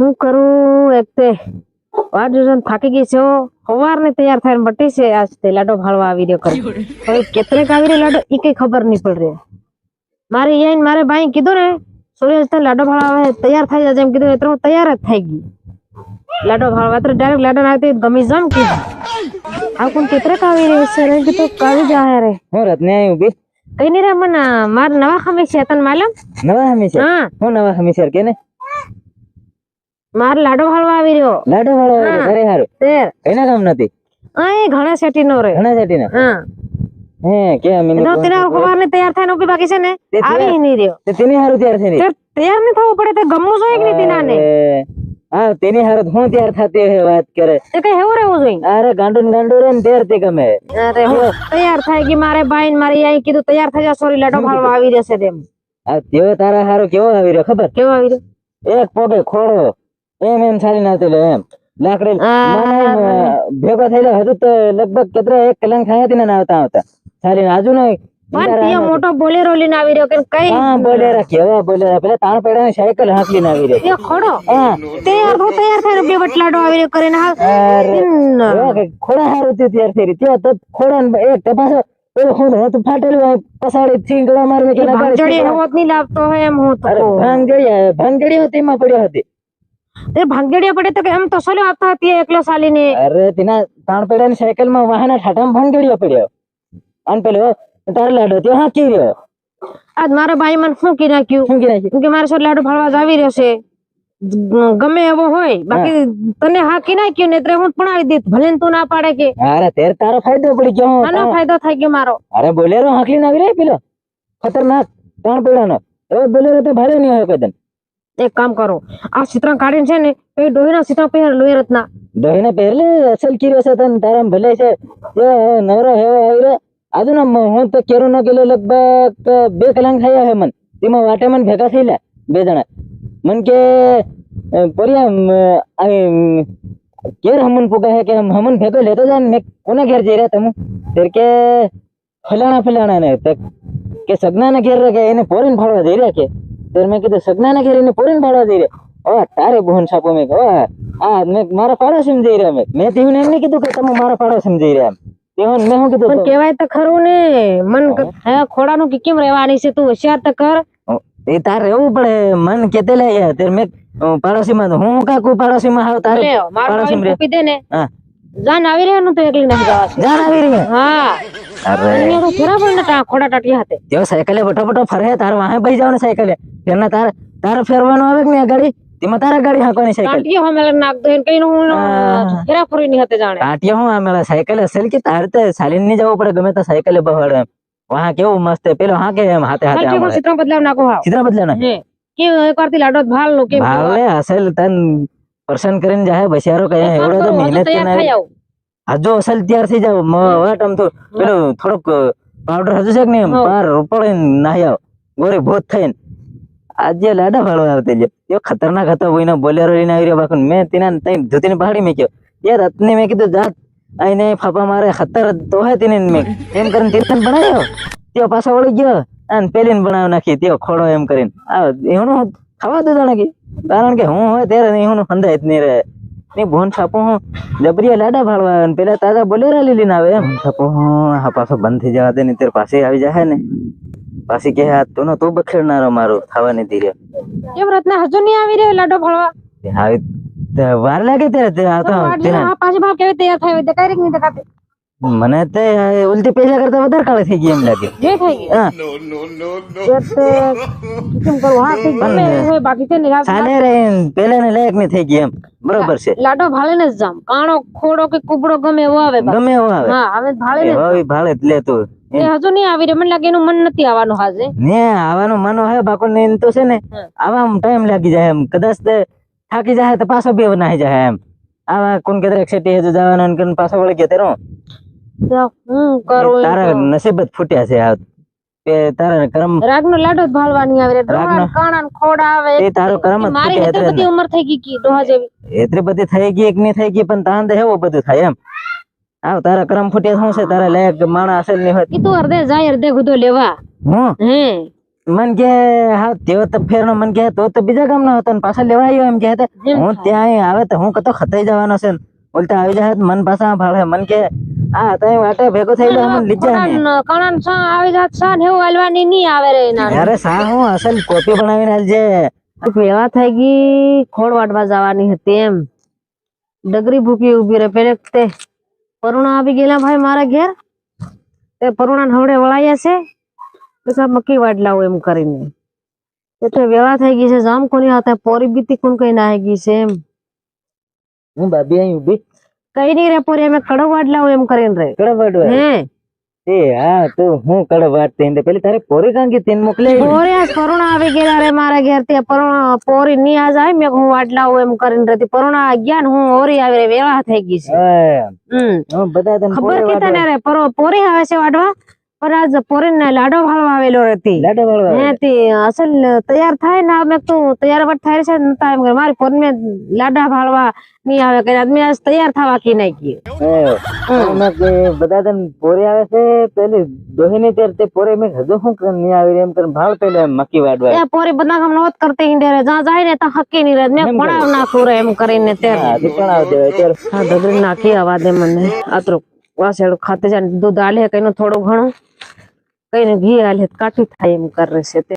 હું કરું એક તે વાટ જોઈને થાકી ગઈ છો સવારની તૈયાર થઈને બટી છે આજ તે લાડો ભાળવા આવી રહ્યો કરે. હવે કેટલેક આવી રહ્યો લાડો? ઈ કઈ ખબર નહીં પડ રહી. મારે ઈ આઈને મારે બાઈ કીધું ને સૂર્ય તને લાડો ભાળવા આવે તૈયાર થઈ જાય એમ કીધું એટલે હું તૈયાર જ થઈ ગઈ. લાડો ભાળવા તો ડાયરેક્ટ લાડો નાખતી ગમી જમ કીધું. આ કોણ કેટલેક આવી રહ્યું છે? ને કીધું કાવી જાય રે. હું રત્ને આવ્યું બી. કઈ નહીં રે મને માર નવા ખમી છે તને માલમ? નવા હમીસર હા. હું નવા હમીસર કે ને? માર લાડો હળવા આવી રહ્યો. લાડો હળવા આવી રહ્યો ઘરે હારું. તેર. કઈના કામ નથી? આ ઘણા સેટી નો રે. ઘણા જાતી ના હા હે કે મિની તો તેના ખબર ને તૈયાર થાય નોકી બાકી છે ને તૈયાર- આવી નહીં રહ્યો. તે તેની હારું તૈયાર થઈ તે તૈયાર નહીં થવું પડે તે ગમવું જોઈએ કે નહીં તેનાને? હા તેની હારત હું તૈયાર થતી હે વાત કરે. તે કઈ હેવું રહેવું જોઈએ? અરે ગાંડું ને ગાંડું રે ને તૈયાર તે ગમે. અરે હું તૈયાર થાય કે મારે ભાઈ ને મારી અહીં કીધું તૈયાર થઈ જા સોરી લાડો ભાળવા આવી જશે તેમ. આ તેવો તારા હારો કેવો આવી રહ્યો ખબર? કેવો આવી રહ્યો? એક પોગે ખોડો એમ એમ ચાલી ના લે એમ. લાકડી ભેગો થયેલો હજુ તો લગભગ કેટલા એક કલાક થાય હતી ને આવતા આવતા. ચાલી આજુ ને પણ મોટો બોલેરો લઈને આવી રહ્યો કે કઈ? હા બોલેરા કેવા બોલેરા. પેલા તાણ સાયકલ હાંકલીને આવી રહી. તે ખોડો. હા. તૈયાર તો તૈયાર થઈને બે વટલાડો આવી રહ્યો કરીને. હા. ખોડા હારું થયું તૈયાર થઈ તો ખોડા એક તપાસો. પેલો હું હતું? ફાટેલું હોય પસાડી થીંગડા મારને કે ભાંગજડી એવો નહીં લાવતો હોય એમ હું તો. ભાંગડી હતી એમાં પડ્યો હતી. તે ભાંગજડીયા પડે તો કે એમ તો સોલે આપતા હતી એકલો સાલીને. અરે તેના તાણ પેડા ની સાયકલમાં વાહના ઠાઠામાં ભાંગડીયો પડ્યો. અને પેલો તાર લાડો તે હા કી રહ્યો? આજ મારા ભાઈ મને શું કી નાખ્યું? શું કીધું કેમ કે મારે સોર લાડુ ભાળવા જ આવી રહ્યો છે. ગમે એવો હોય બાકી તને હાકી નાખ્યું ને હું પણ આવી દીધ ભલે તું ના પાડે કે. અરે તેર તારો ફાયદો પડી ગયો આનો ફાયદો થઈ ગયો મારો. અરે બોલેરો હાંકલીને આવી રે પેલો? ખતરનાક તાણ પેડાનો એ બોલેરો તો ભારે નહીં હોય કદન એક કામ કરો. આ ચિત્રણ કાઢીને છે ને, એ ડોહીના ચિત્રણ પહેર લોહી રત્ના. ડોહીને પહેરલે અસલ કીરો છે તને તારા ભલે છે. એ નવરો હેવો આવી રહ્યો. આજુ ના હું તો કેરો ન ગેલો લગભગ બે કલાક થયા હે મન. તેમાં વાટે મન ભેગા થયેલા, બે જણા. મન કે પરિયા કેર હમન પુગા હે કે હમ- હમન ભેગો લેતો જાય ને કોના ઘેર જઈ રહ્યા તમે? તેર કે, ફલાણા ફલાણા ને કે સગના ના ઘેર રે કે એને પોરીને ફાળવા જઈ રહ્યા કે? તેર મેં કીધું સગના ના ઘેર એને પોરીને ફાડવા જઈ રહ્યા ઓ તારે ભોન સાપો મેં કહો આ મેં મારા પાડોશી જઈ રહ્યા મેં મેં તેવું એમને કીધું કે તમે મારા પાડોશી જઈ રહ્યા તેવું મેં શું કીધું કહેવાય તો ખરું ને. મન હે. ખોડાનું કે કેમ રહેવાની છે તું? હોશિયાર તો કર. એ તારે રહેવું પડે. મન કેતે લે ત્યારે મેં પાડોશી માં હું કાકુ પાડોશી માં હાવ તારે લે પાડોશી ભાઈ કૂપી દે ને. હા. જાન આવી રહ્યો તો એકલી નાખી જવા છે. જાન આવી રહી હા. અરે. તો ફેરા પણ નતા ખોડા ટાટિયા હાથે. તેઓ સાયકલે બટો ફરે તાર વાહે બહી જાવ ને સાયકલે. તેના તાર તાર ફેરવાનો આવે કે નહીં આ ગાડી? તેમાં તારા ગાડી હાંકવાની સાયકલ. ટાટિયો હમે નાખ દે એને કઈ હું હા. ફેરા ફરી ની હાથે જાણે. કાંટિયા હું મેળા સાયકલ અસલ કે તાર તે સાલીનની જવું પડે ગમે તો સાયકલે બહાડે એમ. વાહ કેવું મસ્ત હે. પેલો કે એમ હાથે હાથે ટાટિયો ચિત્ર બદલાવ નાખો હા ચિત્ર બદલાવ હે. કે એક વારથી લાડો ભાલ લો કે ભાવલે અસલ તન પર્સન કરીને જાય બસિયારો કઈ એવડો તો મહેનત હજુ અસલ તૈયાર થઈ જાવ મ- વાટ આમ તો પેલો થોડોક પાવડર હજુ છે કે નહીં. પાર રોપડે નાહી આવ. ગોરી ભૂત થઈને. આજે લાડા ફાળવા આવતી લ્યો એ ખતરનાક હતો કોઈનો બોલેરો લઈને આવી રહ્યો બાકી મેં તેના ત્યાં ધોતીને પહાડી મેં કયો યાર રત્ને મેં કીધું જાત આઈને ફાપા મારે ખતર તો હે તેને મેં. એમ કરીને તીર્થન બનાવ્યો. તેઓ પાછો વળી ગયો. અને પેલીને બનાવી નાખી. તેઓ ખોડો એમ કરીને. આ એનું ખાવા દો જાણે કે. કારણ કે હું હોય ત્યારે નહીં હું હંધાય જ નહીં રહે. ની ભોન છાપો હું જબરિયા લાડા ભાળવા આવે પેલા તાજા બોલેરા લઈ લઈને આવે એમ. છાપો હું આ પાછો બંધ થઈ જવા દે ને ત્યારે પાસે આવી જાય ને. પાછી કે હા તું તું બખેડનારો મારું થવાની ધીરે કેમ રત્ના હજુ નહીં આવી રહ્યો લાડો ભાળવા? આવી વાર લાગે ત્યારે આ તો પાછી ભાવ કેવી તૈયાર થાય દેખાય નહીં દેખાતી. મને તે ઉલટી પેલા કરતા વધારે કાળે થઈ ગઈ એમ લાગે. જે થઈ ગઈ હા. કેમ કરું? હા કઈ ગમે બાકી છે ને ચાલે રે પેલા ને લાયકની થઈ ગઈ એમ. બરોબર છે. લાડો ભાળે ને જામ કાણો ખોડો કે કુબડો ગમે એવો આવે ગમે એવો આવે. હા હવે ભાળે ને હવે ભાળે જ લેતો એ હજુ નહીં આવી રહ્યો. મને લાગે એનું મન નથી આવવાનું હાજે. ને આવવાનું મનો હોય બાકો ને એમ તો છે ને આવા ટાઈમ લાગી જાય એમ. કદાચ તે થાકી જાય તો પાછો બે બનાવી જાય એમ. આવા કોણ કે એક્સેટી હજુ જવાનો કોણ પાછો વળી ગયો તેરો તો હું કરું એમ તારા તો. નસીબ જ ફૂટ્યા છે આ તે તારા કર્મ રાગનો લાડો જ ભાળવાની આવે રે. રાગનો? ડોહા કાણા ને ખોડા આવે. એ તારો કર્મ જ મારી ફૂટ્યા હેતર બધી ઉંમર થઈ ગઈ કી ડોહા જેવી. એટલી બધી થઈ ગઈ કે નહીં થઈ ગઈ પણ તાંદે હેવું બધું થાય એમ. આવ તારા કર્મ ફૂટ્યા શું છે? તારા લાયક માણસ અસલની હોય ઈ તું અર્ધે જાય અર્ધે ગુદો લેવા. હું? હે. મન કે હા તેઓ તો ફેરનો મન કે તો તો બીજા ગામનો હતો ને પાછા લેવા આવ્યો એમ કે હતા. હું ત્યાં અહીં આવે તો હું કતો ખતાઈ જવાનો છે ને. બોલતા આવી જાય તો મન પાછા ભાળે. મન કે આ તઈ વાટે ભેગો થઈ ગયો લીજા ને. કણન સા આવી જાત સા ને હું હલવાની ની આવે રે ના અરે સા હું અસલ કોપી બનાવીને આલજે. ભેગા થઈ ગઈ ખોળ વાટવા જવાની હતી એમ. ડગરી ભૂકી ઊભી રે પેલે તે પરુણા આવી ગયેલા ભાઈ મારા ઘેર. તે પરુણા હવડે વળાયા છે. તો સા મક્કી વાટ લાવું એમ કરીને. એટલે વેળા થઈ ગઈ છે જામ કોની હાથે પોરી બીતી કોણ કઈ નાહી ગઈ છે એમ. હું ભાભી અહીં ઊભી કઈ નહીં રે પોરી અમે કડો લાવ એમ કરીને રે. કડવાડ હે. એ હા તું હું કડવાડ તેને પેલી તારે પોરી કાંગી તેન મોકલે પોરી આ પરુણા આવી ગયા રે મારા ઘેર તે પરુણા પોરી ની આજ આવી મેં હું વાટ લાવું એમ કરીને રહેતી પરુણા ગયા ને હું ઓરી આવી રે વેળા થઈ ગઈ છે. હમ. બધા તને ખબર પોરી કે તને રે પરો પોરી આવે છે વાટવા પણ આજ પોરી ને લાડો ભાળવા આવેલો રહેતી લાડો વાળવા હે તે અસલ તૈયાર થાય ને મેં તું તૈયાર વટ થાય છે ને તા એમ કરે મારી પોરી ને લાડા ભાળવા નહીં આવે કે આદમી આજ તૈયાર થવા કી નાખી મેં કે બધા તને પોરી આવે છે પેલી દોહીની તેર તે પોરી મેં હજુ શું કરીને નહીં આવી એમ કરીને ભાળ પેલે મક્કી વાડવા એ પોરી બધા કામ નોત કરતી હિંડે રે જ્યાં જાય ને ત્યાં હકી નહીં રહે મેં એમ પડાવ નાખું રે એમ કરીને તે હા હજી પણ આવ દેવાય તેર હા ડગરી નાખી આવા દે મને આતરો વાસેડું ખાતે જાય ને દૂધ આલે કઈનું થોડું ઘણું કઈને ઘી હાલે કાઠું થાય એમ કરે છે